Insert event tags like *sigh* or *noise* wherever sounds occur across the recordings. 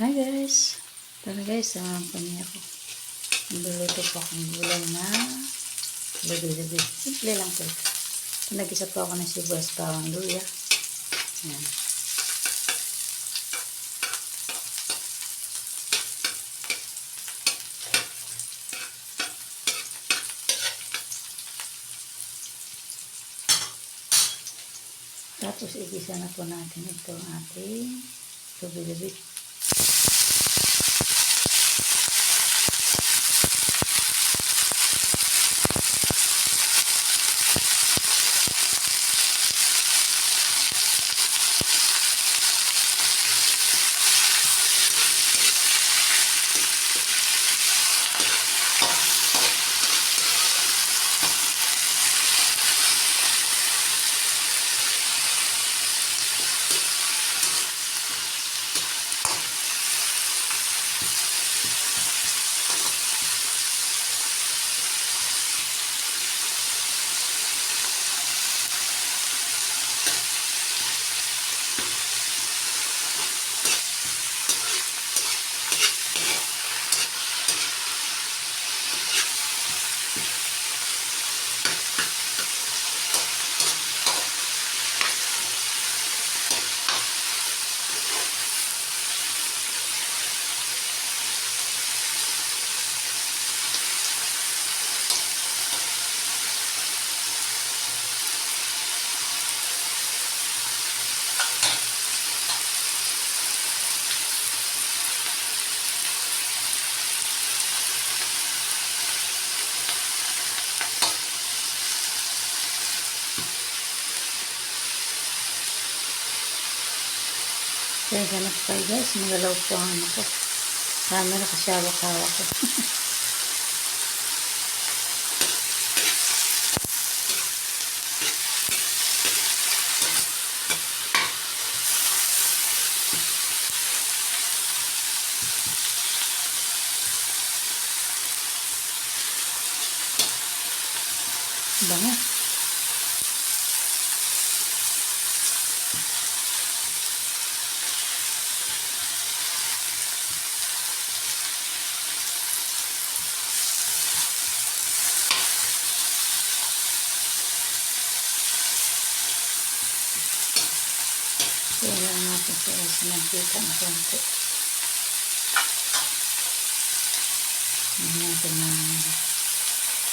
Hi guys! Tara guys, samahan po niya ako. Niluluto po akong gulay na labi-labi. Simple lang po. Nag-isa po ako ng sibuyas bawang luya. Yan. Tapos igisa na po natin ito ating labi-labi. Kaya ganap pa guys, magalaw po ang ano ko. Camera kasi hawak-hawak ko. Kaya lang natin sa sinagkita ng konti. Hindi natin ng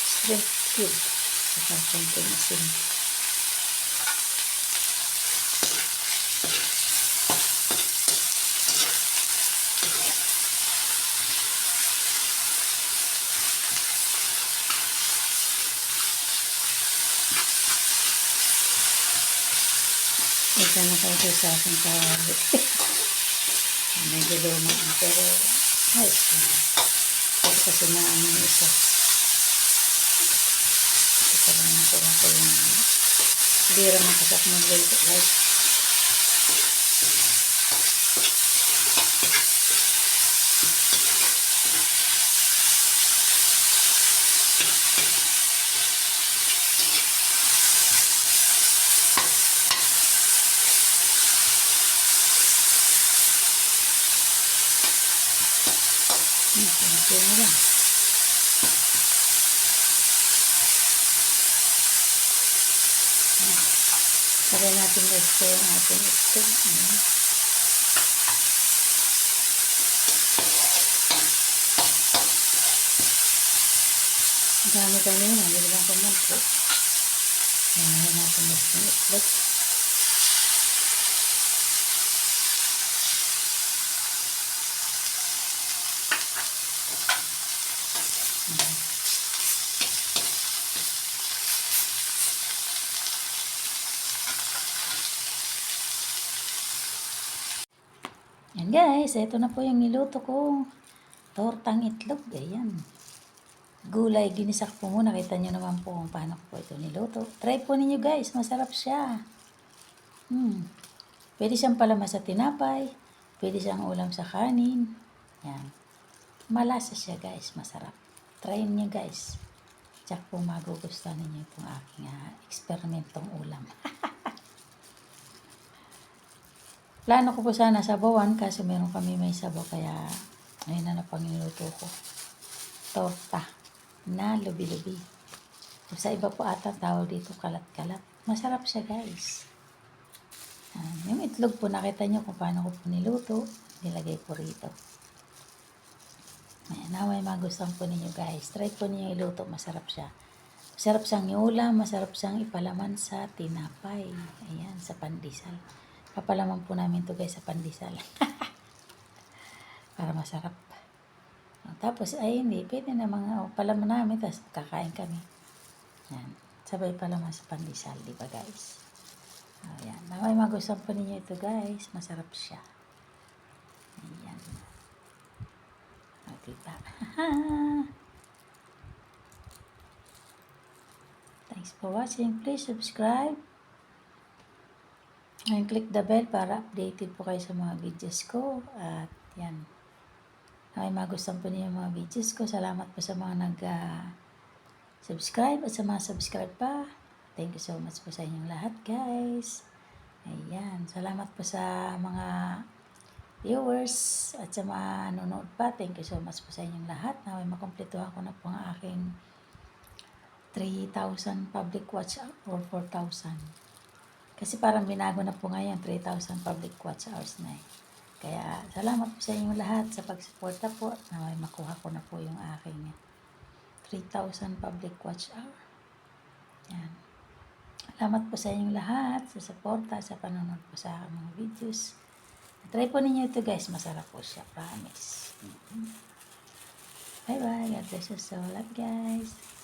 shrimp cube. Saka konti na asin. Ito na kayo sa aking kawali. *laughs* Medyo luma na pero ayos na. Pero kasi na ano yung isa. Ito lang na ko yung hindi naman kasi ako magluto guys. Hmm, konti na lang. Sabi natin guys ko yung ating itlog. Ayan. Ang dami kami yun. Nagbilang ko man po. Ayan natin guys yung itlog. Yan guys, ito na po yung niluto ko. Tortang itlog, ayan. Gulay, ginisak po muna. Kita nyo naman po kung paano po ito niluto. Try po ninyo guys, masarap siya. Hmm. Pwede siyang palama sa tinapay. Pwede siyang ulam sa kanin. Yan. Malasa siya guys, masarap. Try niyo guys. Tsak po magugustuhan ninyo itong aking ah, eksperimentong ulam. *laughs* Plano ko po sana sabawan kasi meron kami may sabaw kaya ayun na na pangiluto ko. Torta na lubi-lubi. Sa iba po ata tawag dito kalat-kalat. Masarap siya guys. Ah, yung itlog po nakita nyo kung paano ko po niluto. Nilagay ko rito. Ayan, naway magustuhan po ninyo guys. Try po ninyo iluto. Masarap siya. Masarap siyang iulam. Masarap siyang ipalaman sa tinapay. Ayan, sa pandesal. Papalaman po namin to guys sa pandesal. *laughs* Para masarap. Ah, Tapos, ay hindi. Pwede na mga palaman namin. Tapos kakain kami. Yan. Sabay palaman sa pandesal. Di ba guys? Ayan. Naway magustuhan po ninyo ito guys. Masarap siya. Ayan. Diba? *laughs* Thanks for watching. Please subscribe. And click the bell para updated po kayo sa mga videos ko. At yan. Ay magustuhan po niyo mga videos ko. Salamat po sa mga nag ah, subscribe at sa mga subscribe pa. Thank you so much po sa inyong lahat guys. Ayan. Salamat po sa mga viewers at sa mga nanonood pa. Thank you so much po sa inyong lahat. Naway makumpletuhan ko na po ang aking 3,000 public watch hour or 4,000. Kasi parang binago na po ngayon, 3,000 public watch hours na eh. Kaya salamat po sa inyong lahat sa pagsuporta po naway makuha ko na po yung aking 3,000 public watch hour. Yan. Salamat po sa inyong lahat sa suporta, sa panonood po sa mga videos. Try po ninyo ito guys, masarap po siya, promise. Bye bye, God bless us all, love guys.